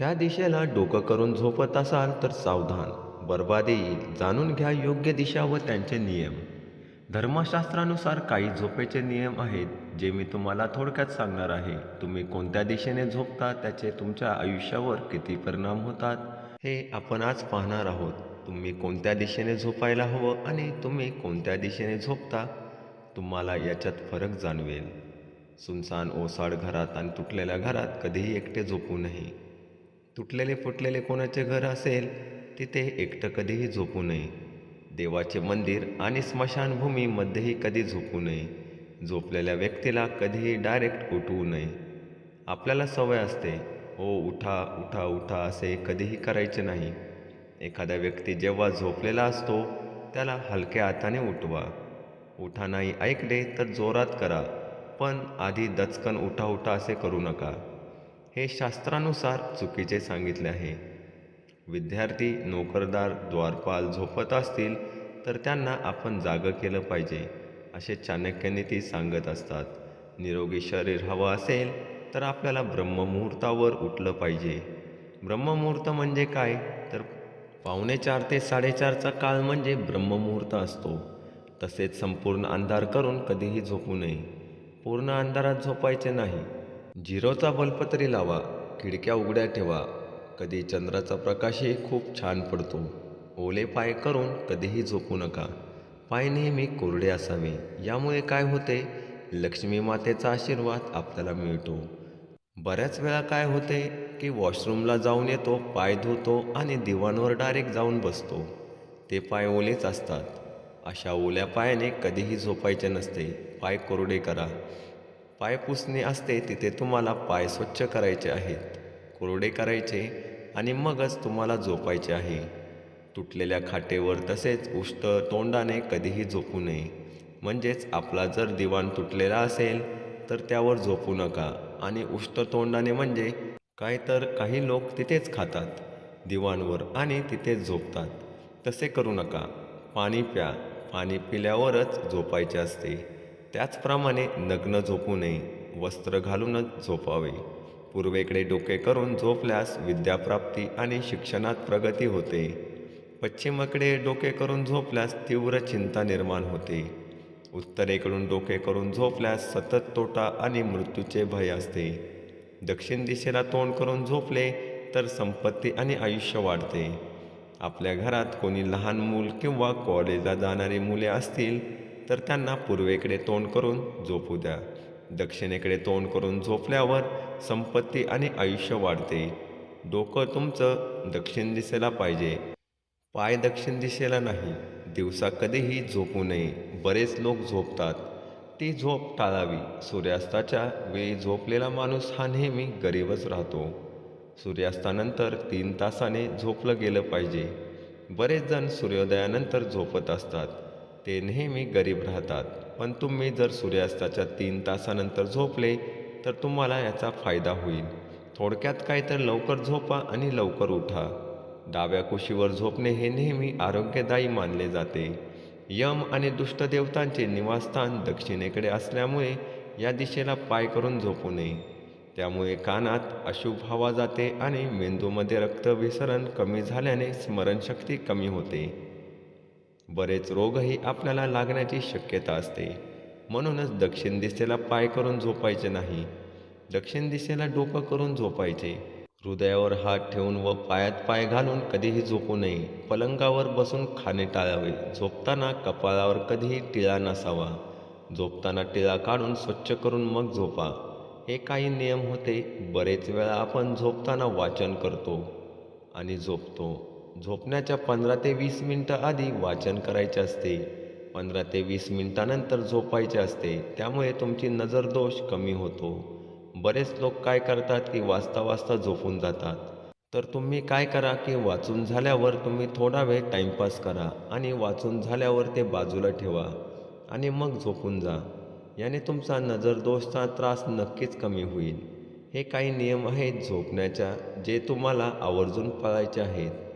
ह्या दिशेला डोकं करून झोपत असाल तर सावधान बरबादी येईल जाणून घ्या योग्य दिशा व त्यांचे नियम. धर्मशास्त्रानुसार काही झोपेचे नियम आहेत जे मी तुम्हाला थोडक्यात सांगणार आहे. तुम्ही कोणत्या दिशेने झोपता त्याचे तुमच्या आयुष्यावर किती परिणाम होतात? हे आपण आज पाहणार आहोत. तुम्ही कोणत्या दिशेने झोपायला हवं आणि तुम्ही कोणत्या दिशेने झोपता तुम्हाला याच्यात फरक जाणवेल. सुनसान ओसाड घरात आणि तुटलेल्या घरात कधीही एकटे झोपू नये. तुटलेले फुटलेले कोणाचे घर असेल तिथे एकटं कधीही झोपू नये. देवाचे मंदिर आणि स्मशानभूमीमध्येही कधी झोपू नये. झोपलेल्या व्यक्तीला कधीही डायरेक्ट उठवू नये. आपल्याला सवय असते हो उठा उठा उठा असे कधीही करायचे नाही. एखादा व्यक्ती जेव्हा झोपलेला असतो त्याला हलक्या हाताने उठवा. उठा नाही ऐकले तर जोरात करा पण आधी दचकन उठा उठा असे करू नका. हे शास्त्रानुसार चुकीचे सांगितले आहे. विद्यार्थी नोकरदार द्वारपाल झोपत असतील तर त्यांना आपण जागं केलं पाहिजे असे चाणक्यनीती सांगत असतात. निरोगी शरीर हवं असेल तर आपल्याला ब्रह्ममुहूर्तावर उठलं पाहिजे. ब्रह्ममुहूर्त म्हणजे काय? तर पावणे चार ते साडेचारचा काळ म्हणजे ब्रह्ममुहूर्त असतो. तसेच संपूर्ण अंधार करून कधीही झोपू नये. पूर्ण अंधारात झोपायचे नाही. झिरोचा बल्ब तरी लावा खिडक्या उघड्या ठेवा. कधी चंद्राचा प्रकाशही खूप छान पडतो. ओले पाय करून कधीही झोपू नका. पाय नेहमी कोरडे असावे. यामुळे काय होते? लक्ष्मी मातेचा आशीर्वाद आपल्याला मिळतो. बऱ्याच वेळा काय होते की वॉशरूमला जाऊन येतो पाय धुतो आणि दिवाणवर डायरेक्ट जाऊन बसतो. ते पाय ओलेच असतात. अशा ओल्या पायाने कधीही झोपायचे नसते. पाय कोरडे करा. पाय पुसणे असते तिथे तुम्हाला पाय स्वच्छ करायचे आहेत. कोरडे करायचे आणि मगच तुम्हाला झोपायचे आहे. तुटलेल्या खाटेवर तसेच उष्ट तोंडाने कधीही झोपू नये. म्हणजेच आपला जर दिवाण तुटलेला असेल तर त्यावर झोपू नका. आणि उष्ट तोंडाने म्हणजे काय तर काही लोक तिथेच खातात. दिवाणवर आणि तिथेच झोपतात. तसे करू नका. पाणी प्या. पाणी पिल्यावरच झोपायचे असते. त्याचप्रमाणे नग्न झोपू नये वस्त्र घालूनच झोपावे. पूर्वेकडे डोके करून झोपल्यास विद्याप्राप्ती आणि शिक्षणात प्रगती होते. पश्चिमेकडे डोके करून झोपल्यास तीव्र चिंता निर्माण होते. उत्तरेकडून डोके करून झोपल्यास सतत तोटा आणि मृत्यूचे भय असते. दक्षिण दिशेला तोंड करून झोपले तर संपत्ती आणि आयुष्य वाढते. आपल्या घरात कोणी लहान मूल किंवा कॉलेजला जाणारी मुले असतील तर त्यांना पूर्वेकडे तोंड करून झोपू द्या. दक्षिणेकडे तोंड करून झोपल्यावर संपत्ती आणि आयुष्य वाढते. डोकं तुमचं दक्षिण दिशेला पाहिजे. पाय दक्षिण दिशेला नाही. दिवसा कधीही झोपू नये. बरेच लोक झोपतात. ती झोप टाळावी. सूर्यास्ताच्या वेळी झोपलेला माणूस हा नेहमी गरीबच राहतो. सूर्यास्तानंतर तीन तासाने झोपलं गेलं पाहिजे. बरेच जण सूर्योदयानंतर झोपत असतात. ते नेहमी गरीब राहतात. पण तुम्ही जर सूर्यास्ताच्या तीन तासानंतर झोपले तर तुम्हाला याचा फायदा होईल. थोडक्यात काय तर लवकर झोपा आणि लवकर उठा. डाव्या कुशीवर झोपणे हे नेहमी आरोग्यदायी मानले जाते. यम आणि दुष्टदेवतांचे निवासस्थान दक्षिणेकडे असल्यामुळे या दिशेला पाय करून झोपू नये. त्यामुळे कानात अशुभ हवा जाते आणि मेंदूमध्ये रक्तभिसरण कमी झाल्याने स्मरणशक्ती कमी होते. बरेच रोगही आपल्याला लागण्याची शक्यता असते. म्हणूनच दक्षिण दिशेला पाय करून झोपायचे नाही. दक्षिण दिशेला डोकं करून झोपायचे. हृदयावर हात ठेवून व पायात पाय घालून कधीही झोपू नये. पलंगावर बसून खाणे टाळावे. झोपताना कपाळावर कधीही टिळा नसावा. झोपताना टिळा काढून स्वच्छ करून मग झोपा. हे काही नियम होते. बरेच वेळा आपण झोपताना वाचन करतो आणि झोपतो. झोपण्याच्या पंधरा ते वीस मिनटं आधी वाचन करायचे असते. पंधरा ते वीस मिनटानंतर झोपायचे असते. त्यामुळे तुमची नजर दोष कमी होतो. बरेच लोक काय करतात की वाचता वाचता झोपून जातात. तर तुम्ही काय करा की वाचून झाल्यावर तुम्ही थोडा वेळ टाईमपास करा आणि वाचून झाल्यावर ते बाजूला ठेवा आणि मग झोपून जा. याने तुमचा नजरदोषचा त्रास नक्कीच कमी होईल. हे काही नियम आहेत झोपण्याच्या जे तुम्हाला आवर्जून पाळायचे आहेत.